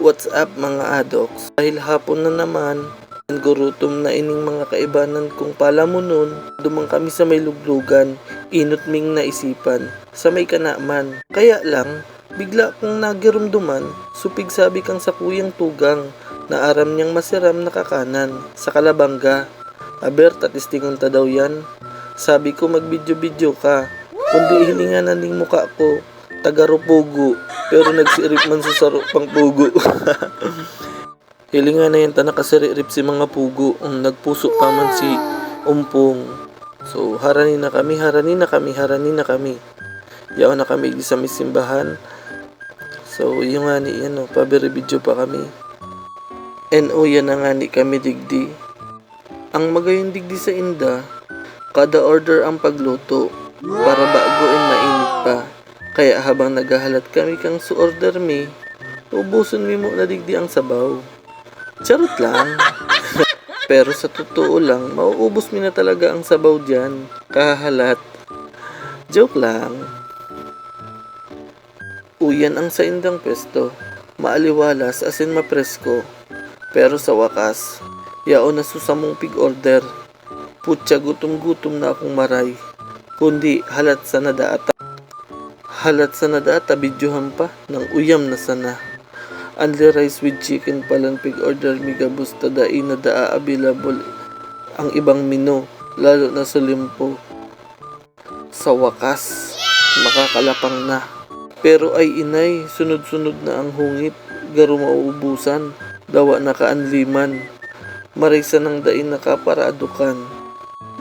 What's up mga adoks? Dahil hapon na naman, ang gurutom na ining mga kaibanan kong pala mo nun, dumang kami sa may luglugan, inot ming naisipan, sa may kanaman. Kaya lang, bigla kong nagirumduman, supig sabi kang sa kuyang tugang, na aram niyang masiram na kakanan, sa kalabangga. Aber, tatistingon ta daw yan. Sabi ko magbidyo-bidyo ka, kundi hilingan na ning muka ko, tagarupugo, pero nagsirip man sa saro pang pugo. Hilingan na yan ta nakasirip si mga pugo, ang nagpuso pa man si umpong. So, harani na kami, harani na kami, harani na kami. Yaw na kami sa may simbahan. So, yung nga ni, ano, pabiri video pa kami. NO yan na nga ni kami digdi. Ang magayong digdi sa inda, kada order ang pagluto para bago pa. Kaya habang naghahalat kami kang su-order mi, ubuson mi mo na digdi ang sabaw. Charot lang. Pero sa totoo lang, mauubos mi na talaga ang sabaw dyan. Kahalat. Joke lang. Uyan ang sa indang pwesto. Maaliwalas as in mapresko. Pero sa wakas, yao na susamong pig-order. Putya gutom-gutom na akong maray. Kundi halat sa nadaata. Halat sa nadaata videohan pa ng uyam na sana. Only rice with chicken palan pig order miga busta dai na daa available ang ibang menu lalo na sa limpo. Sa wakas, makakalapang na. Pero ay inay, sunod-sunod na ang hungit, garo mauubusan, dawa na kaanliman. Marisa ng dain nakaparadukan.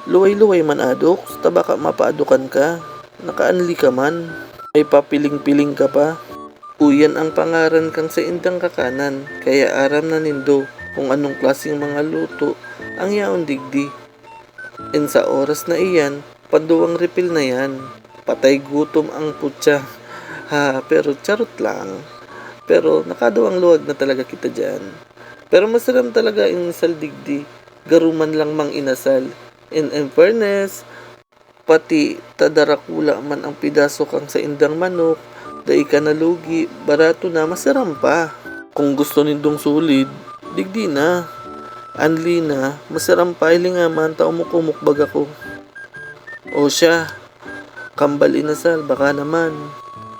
Luway-luway man adok, tabaka mapaadukan ka. Nakaanli ka man. May papiling-piling ka pa. Uyan ang pangaran kang sa indang kakanan, kaya aram na nindo kung anong klaseng mga luto ang yaon digdi. And sa oras na iyan, panduwang refill na yan. Patay gutom ang putya. Ha, pero charot lang. Pero nakaduwang luwag na talaga kita dyan. Pero masaram talaga yung sal digdi. Garuman lang mang inasal. In, in fairness, pati tadarakula man ang pidaso kang sa indang manok, dai ka nalugi, barato na, masaram pa. Kung gusto nindong sulid, digdi na. Anli na, masaram pa, nga man, tao mo kumukbag ako. O siya, kambal inasal, baka naman.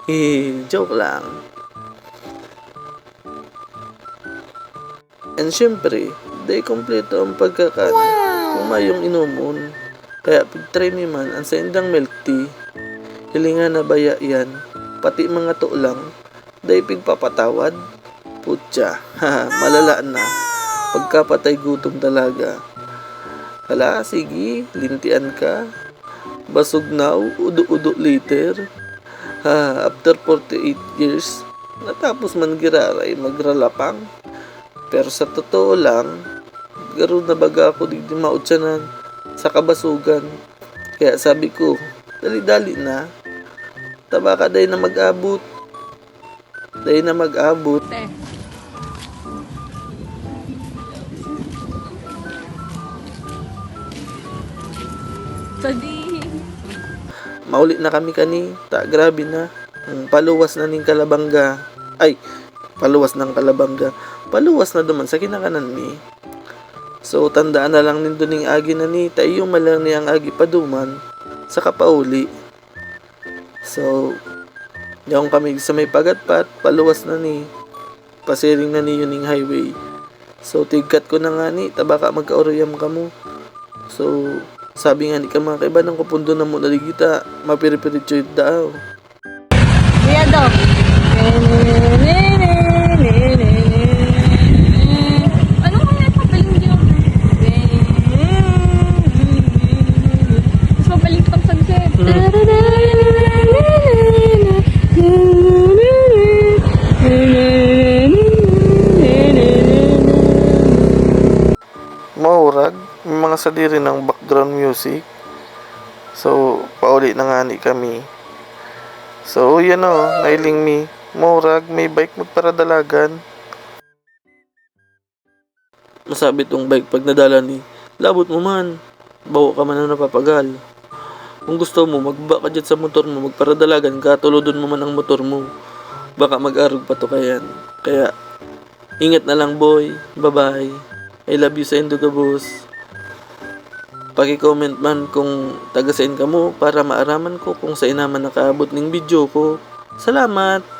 Eh, joke lang. And syempre, day kompleto ang pagkakan. Umayong inumon. Kaya pag-try man ang sa indang milk tea, hilingan na baya yan, pati mga tulang, day pigpapatawad. Putya, malala na. Pagkapatay gutom talaga. Hala, sige, lintian ka. Basog na, udo-udo later. Ha, after 48 years, natapos man giraray magralapang. Pero sa totoo lang, garo na baga ako di mautsanan sa kabasugan. Kaya sabi ko, dali-dali na. Taba ka day na mag-abot. Day na mag-abot. Sabihin. Mauli na kami kani. Ta, grabe na. Ang paluwas na ning kalabangga. Ay, paluwas ng kalabangga. Paluwas na duman sa kinakanan mi. So, tandaan na lang nindo ning agi na ni. Tayo malang niyang agi paduman sa kapauli. So, yung kami sa may pagatpat, paluwas na ni. Pasiring na ni yun ning highway. So, tigkat ko na nga ni. Tabaka magkaurayam ka mo. So, sabi nga ni ka mga kaiba ng kupundo na mo naligita, mapiripiritso daw. Kuya Dok. Ano sadiri ng background music. So, pauli na nga ni kami. So, yan o, nailing mi. Mahurag, may bike magparadalagan. Masabi tong bike pag nadala ni, labot mo man. Bawo ka man na napapagal. Kung gusto mo, magbaba ka dyan sa motor mo, magparadalagan ka, tulodon mo man ang motor mo. Baka mag-arog pa to kayan. Kaya, Ingat na lang boy. Bye-bye. I love you sa Indogabos. Paki-comment man kung taga saan ka mo para maaraman ko kung saan naman nakaabot ng video ko. Salamat!